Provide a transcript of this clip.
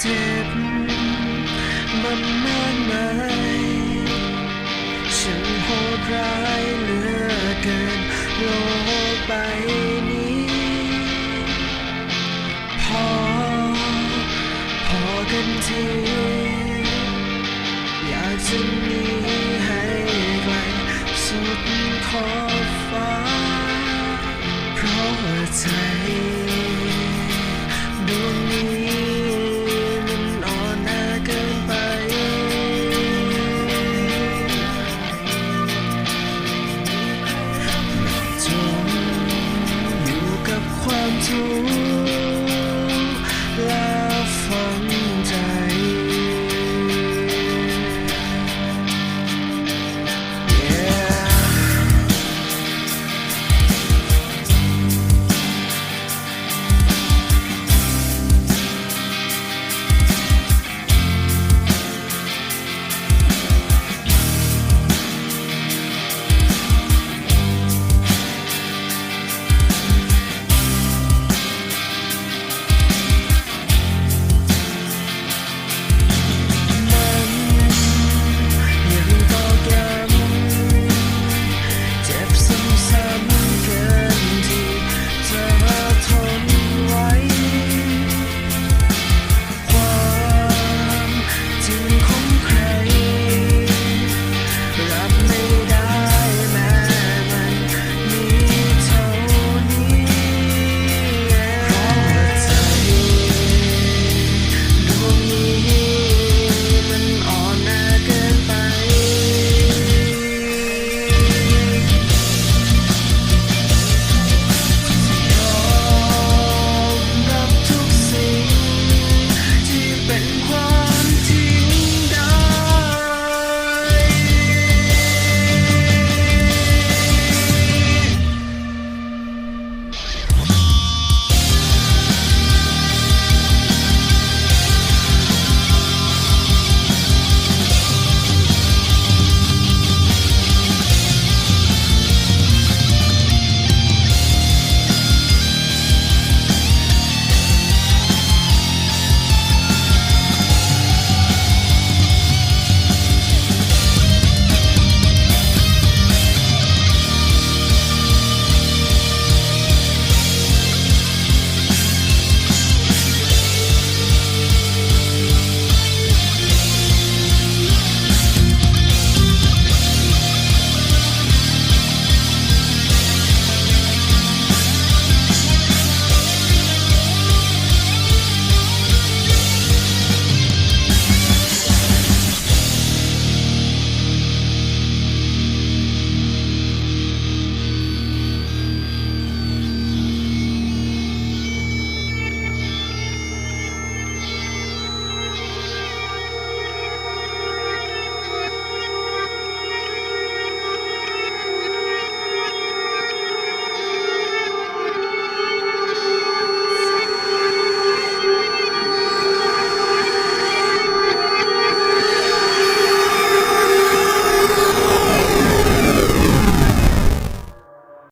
เจ็บมันมากมายฉันโหดร้ายเหลือเกินโลกใบนี้ พอ พอกันทีอยากจะ